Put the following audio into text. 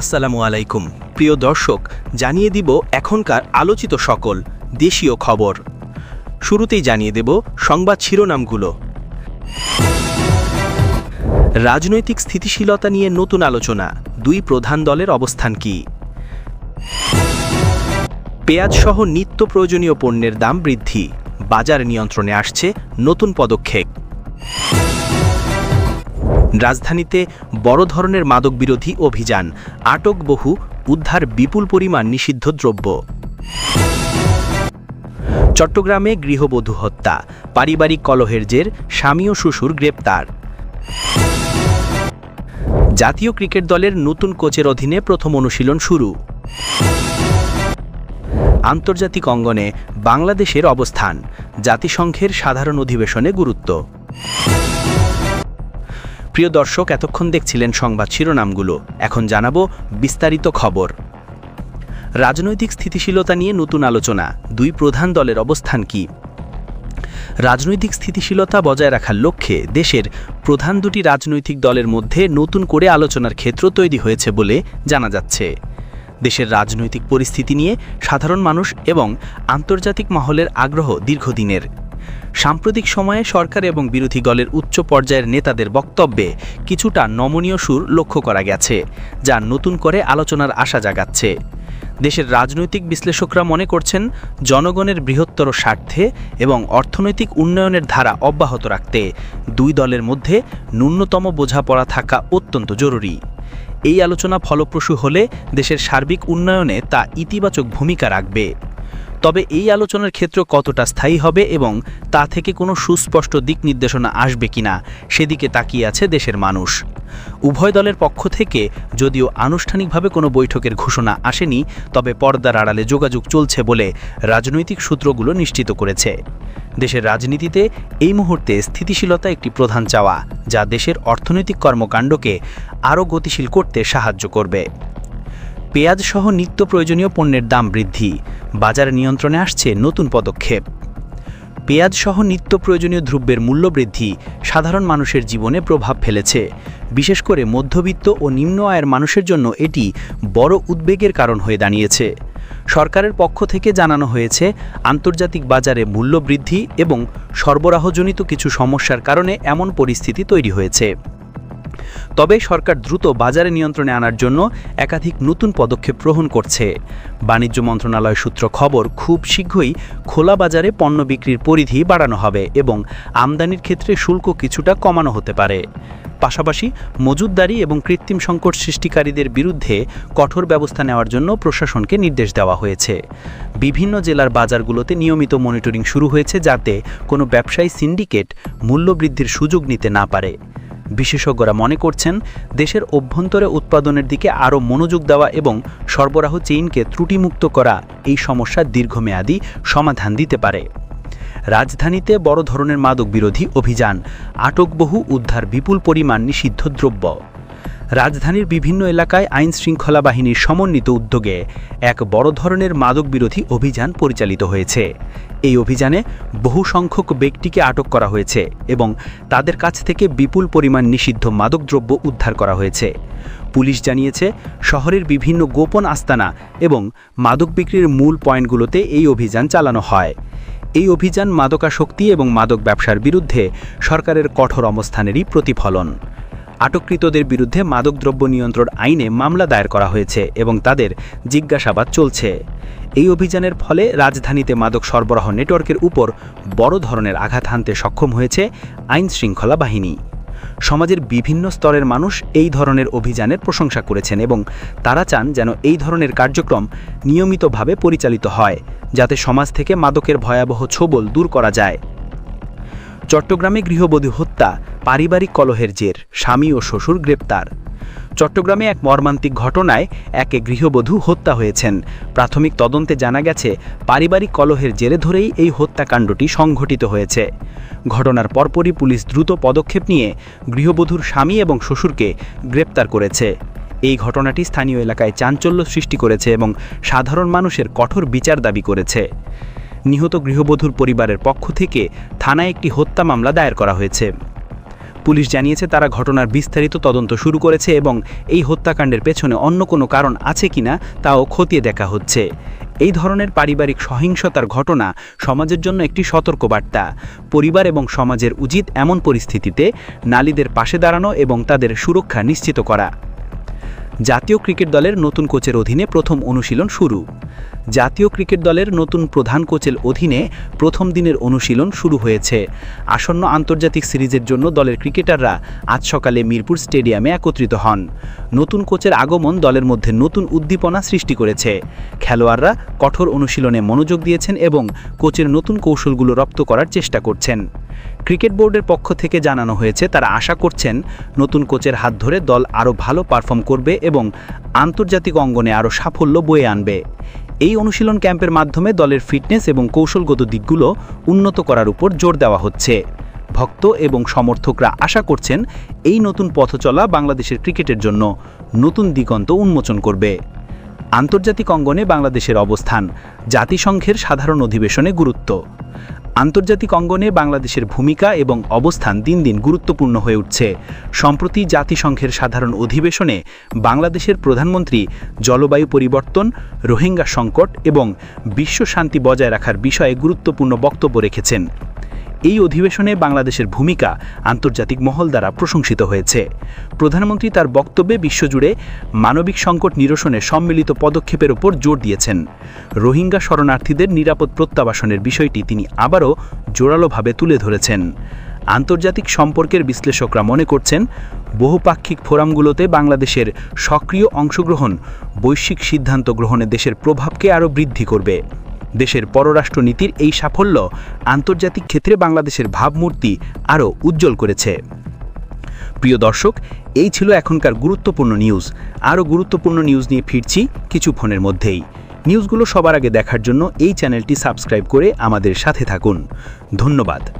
আসসালামু আলাইকুম। প্রিয় দর্শক, জানিয়ে দিব এখনকার আলোচিত সকল দেশীয় খবর। শুরুতেই জানিয়ে দেব সংবাদ শিরোনামগুলো। রাজনৈতিক স্থিতিশীলতা নিয়ে নতুন আলোচনা, দুই প্রধান দলের অবস্থান কি? পেঁয়াজসহ নিত্য প্রয়োজনীয় পণ্যের দাম বৃদ্ধি, বাজার নিয়ন্ত্রণে আসছে নতুন পদক্ষেপ। রাজধানীতে বড় ধরনের মাদক বিরোধী অভিযান। আটক বহু, উদ্ধার বিপুল পরিমাণ নিষিদ্ধ দ্রব্য। চট্টগ্রামে গৃহবধূ হত্যা। পারিবারিক কলহের জের, স্বামী ও শ্বশুর গ্রেপ্তার। জাতীয় ক্রিকেট দলের নতুন কোচের অধীনে প্রথম অনুশীলন শুরু। আন্তর্জাতিক অঙ্গনে বাংলাদেশের অবস্থান। জাতিসংঘের সাধারণ অধিবেশনে গুরুত্ব। প্রিয় দর্শক, এতক্ষণ দেখছিলেন সংবাদ শিরোনামগুলো। এখন জানাব বিস্তারিত খবর। রাজনৈতিক স্থিতিশীলতা নিয়ে নতুন আলোচনা। দুই প্রধান দলের অবস্থান কি? রাজনৈতিক স্থিতিশীলতা বজায় রাখার লক্ষ্যে দেশের প্রধান দুটি রাজনৈতিক দলের মধ্যে নতুন করে আলোচনার ক্ষেত্র তৈরি হয়েছে বলে জানা যাচ্ছে। দেশের রাজনৈতিক পরিস্থিতি নিয়ে সাধারণ মানুষ এবং আন্তর্জাতিক মহলের আগ্রহ দীর্ঘদিনের। সাম্প্রতিক সময়ে সরকার এবং বিরোধী দলের উচ্চ পর্যায়ের নেতাদের বক্তব্যে কিছুটা নমনীয় সুর লক্ষ্য করা গেছে, যা নতুন করে আলোচনার আশা জাগাচ্ছে। দেশের রাজনৈতিক বিশ্লেষকরা মনে করছেন, জনগণের বৃহত্তর স্বার্থে এবং অর্থনৈতিক উন্নয়নের ধারা অব্যাহত রাখতে দুই দলের মধ্যে ন্যূনতম বোঝাপড়া থাকা অত্যন্ত জরুরি। এই আলোচনা ফলপ্রসূ হলে দেশের সার্বিক উন্নয়নে তা ইতিবাচক ভূমিকা রাখবে। তবে এই আলোচনার ক্ষেত্র কতটা স্থায়ী হবে এবং তা থেকে কোনো সুস্পষ্ট দিক নির্দেশনা আসবে কিনা, সেদিকে তাকিয়ে আছে দেশের মানুষ। উভয় দলের পক্ষ থেকে যদিও আনুষ্ঠানিকভাবে কোনো বৈঠকের ঘোষণা আসেনি, তবে পর্দার আড়ালে যোগাযোগ চলছে বলে রাজনৈতিক সূত্রগুলো নিশ্চিত করেছে। দেশের রাজনীতিতে এই মুহূর্তে স্থিতিশীলতা একটি প্রধান চাওয়া, যা দেশের অর্থনৈতিক কর্মকাণ্ডকে আরও গতিশীল করতে সাহায্য করবে। পেঁয়াজসহ নিত্য প্রয়োজনীয় পণ্যের দাম বৃদ্ধি বাজার নিয়ন্ত্রণে আসছে নতুন পদক্ষেপ। পেঁয়াজসহ নিত্য প্রয়োজনীয় দ্রব্যের মূল্যবৃদ্ধি সাধারণ মানুষের জীবনে প্রভাব ফেলেছে। বিশেষ করে মধ্যবিত্ত ও নিম্ন আয়ের মানুষের জন্য এটি বড় উদ্বেগের কারণ হয়ে দাঁড়িয়েছে। সরকারের পক্ষ থেকে জানানো হয়েছে, আন্তর্জাতিক বাজারে মূল্যবৃদ্ধি এবং সরবরাহজনিত কিছু সমস্যার কারণে এমন পরিস্থিতি তৈরি হয়েছে। তবে সরকার দ্রুত বাজারে নিয়ন্ত্রণে আনার জন্য একাধিক নতুন পদক্ষেপ গ্রহণ করছে। বাণিজ্য মন্ত্রণালয় সূত্র খবর, খুব শীঘ্রই খোলা বাজারে পণ্য বিক্রির পরিধি বাড়ানো হবে এবং আমদানির ক্ষেত্রে শুল্ক কিছুটা কমানো হতে পারে। পাশাপাশি মজুদদারি এবং কৃত্রিম সংকট সৃষ্টিকারীদের বিরুদ্ধে কঠোর ব্যবস্থা নেওয়ার জন্য প্রশাসনকে নির্দেশ দেওয়া হয়েছে। বিভিন্ন জেলার বাজারগুলোতে নিয়মিত মনিটরিং শুরু হয়েছে যাতে কোনো ব্যবসায়ী সিন্ডিকেট মূল্যবৃদ্ধির সুযোগ নিতে না পারে। বিশেষজ্ঞরা মনে করছেন, দেশের অভ্যন্তরে উৎপাদনের দিকে আরও মনোযোগ দেওয়া এবং সরবরাহ চেইনকে ত্রুটিমুক্ত করা এই সমস্যার দীর্ঘমেয়াদী সমাধান দিতে পারে। রাজধানীতে বড় ধরনের মাদক বিরোধী অভিযান আটক বহু উদ্ধার বিপুল পরিমাণ নিষিদ্ধ দ্রব্য। রাজধানীর বিভিন্ন এলাকায় আইন শৃঙ্খলা বাহিনীর সমন্বিত উদ্যোগে এক বড় ধরনের মাদক বিরোধী অভিযান পরিচালিত হয়েছে। এই অভিযানে বহু সংখ্যক ব্যক্তিকে আটক করা হয়েছে এবং তাদের কাছ থেকে বিপুল পরিমাণ নিষিদ্ধ মাদকদ্রব্য উদ্ধার করা হয়েছে। পুলিশ জানিয়েছে, শহরের বিভিন্ন গোপন আস্তানা এবং মাদক বিক্রির মূল পয়েন্টগুলোতে এই অভিযান চালানো হয়। এই অভিযান মাদকাসক্তি এবং মাদক ব্যবসার বিরুদ্ধে সরকারের কঠোর অবস্থানেরই প্রতিফলন। আটককৃতদের বিরুদ্ধে মাদকদ্রব্য নিয়ন্ত্রণ আইনে মামলা দায়ের করা হয়েছে এবং তাদের জিজ্ঞাসাবাদ চলছে। এই অভিযানের ফলে রাজধানীতে মাদক সরবরাহ নেটওয়ার্কের উপর বড় ধরনের আঘাত হানতে সক্ষম হয়েছে আইন শৃঙ্খলা বাহিনী। সমাজের বিভিন্ন স্তরের মানুষ এই ধরনের অভিযানের প্রশংসা করেছেন এবং তারা চান যেন এই ধরনের কার্যক্রম নিয়মিতভাবে পরিচালিত হয়, যাতে সমাজ থেকে মাদকের ভয়াবহ ছোবল দূর করা যায়। চট্টগ্রামে গৃহবধূ হত্যা, পারিবারিক কলহের জের, স্বামী ও শ্বশুর গ্রেপ্তার। চট্টগ্রামে এক মর্মান্তিক ঘটনায় একে গৃহবধূ হত্যা হয়েছেন। প্রাথমিক তদন্তে জানা গেছে, পারিবারিক কলহের জেরে ধরেই এই হত্যাকাণ্ডটি সংঘটিত হয়েছে। ঘটনার পরপরই পুলিশ দ্রুত পদক্ষেপ নিয়ে গৃহবধূর স্বামী এবং শ্বশুরকে গ্রেপ্তার করেছে। এই ঘটনাটি স্থানীয় এলাকায় চাঞ্চল্য সৃষ্টি করেছে এবং সাধারণ মানুষের কঠোর বিচার দাবি করেছে। নিহত গৃহবধূর পরিবারের পক্ষ থেকে থানায় একটি হত্যা মামলা দায়ের করা হয়েছে। পুলিশ জানিয়েছে, তারা ঘটনার বিস্তারিত তদন্ত শুরু করেছে এবং এই হত্যাকাণ্ডের পেছনে অন্য কোনো কারণ আছে কিনা তাও খতিয়ে দেখা হচ্ছে। এই ধরনের পারিবারিক সহিংসতার ঘটনা সমাজের জন্য একটি সতর্কবার্তা। পরিবার এবং সমাজের উচিত এমন পরিস্থিতিতে নারীদের পাশে দাঁড়ানো এবং তাদের সুরক্ষা নিশ্চিত করা। জাতীয় ক্রিকেট দলের নতুন কোচের অধীনে প্রথম অনুশীলন শুরু। জাতীয় ক্রিকেট দলের নতুন প্রধান কোচের অধীনে প্রথম দিনের অনুশীলন শুরু হয়েছে। আসন্ন আন্তর্জাতিক সিরিজের জন্য দলের ক্রিকেটাররা আজ সকালে মিরপুর স্টেডিয়ামে একত্রিত হন। নতুন কোচের আগমন দলের মধ্যে নতুন উদ্দীপনা সৃষ্টি করেছে। খেলোয়াড়রা কঠোর অনুশীলনে মনোযোগ দিয়েছেন এবং কোচের নতুন কৌশলগুলো রপ্ত করার চেষ্টা করছেন। ক্রিকেট বোর্ডের পক্ষ থেকে জানানো হয়েছে, তারা আশা করছেন নতুন কোচের হাত ধরে দল আরও ভালো পারফর্ম করবে এবং আন্তর্জাতিক অঙ্গনে আরও সাফল্য বয়ে আনবে। এই অনুশীলন ক্যাম্পের মাধ্যমে দলের ফিটনেস এবং কৌশলগত দিকগুলো উন্নত করার উপর জোর দেওয়া হচ্ছে। ভক্ত এবং সমর্থকরা আশা করছেন এই নতুন পথচলা বাংলাদেশের ক্রিকেটের জন্য নতুন দিগন্ত উন্মোচন করবে। আন্তর্জাতিক অঙ্গনে বাংলাদেশের অবস্থান জাতিসংঘের সাধারণ অধিবেশনে গুরুত্ব। আন্তর্জাতিক অঙ্গনে বাংলাদেশের ভূমিকা এবং অবস্থান দিন দিন গুরুত্বপূর্ণ হয়ে উঠছে। সম্প্রতি জাতিসংঘের সাধারণ অধিবেশনে বাংলাদেশের প্রধানমন্ত্রী জলবায়ু পরিবর্তন, রোহিঙ্গা সংকট এবং বিশ্ব শান্তি বজায় রাখার বিষয়ে গুরুত্বপূর্ণ বক্তব্য রেখেছেন। এই অধিবেশনে বাংলাদেশের ভূমিকা আন্তর্জাতিক মহল দ্বারা প্রশংসিত হয়েছে। প্রধানমন্ত্রী তার বক্তব্যে বিশ্বজুড়ে মানবিক সংকট নিরসনে সম্মিলিত পদক্ষেপের ওপর জোর দিয়েছেন। রোহিঙ্গা শরণার্থীদের নিরাপদ প্রত্যাবাসনের বিষয়টি তিনি আবারও জোরালোভাবে তুলে ধরেছেন। আন্তর্জাতিক সম্পর্কের বিশ্লেষকরা মনে করছেন, বহুপাক্ষিক ফোরামগুলোতে বাংলাদেশের সক্রিয় অংশগ্রহণ বৈশ্বিক সিদ্ধান্ত গ্রহণে দেশের প্রভাবকে আরও বৃদ্ধি করবে। দেশের পররাষ্ট্রনীতির এই সাফল্য আন্তর্জাতিক ক্ষেত্রে বাংলাদেশের ভাবমূর্তি আরও উজ্জ্বল করেছে। প্রিয় দর্শক, এই ছিল এখনকার গুরুত্বপূর্ণ নিউজ। আরও গুরুত্বপূর্ণ নিউজ নিয়ে ফিরছি কিছু ফোনের মধ্যেই। নিউজগুলো সবার আগে দেখার জন্য এই চ্যানেলটি সাবস্ক্রাইব করে আমাদের সাথে থাকুন। ধন্যবাদ।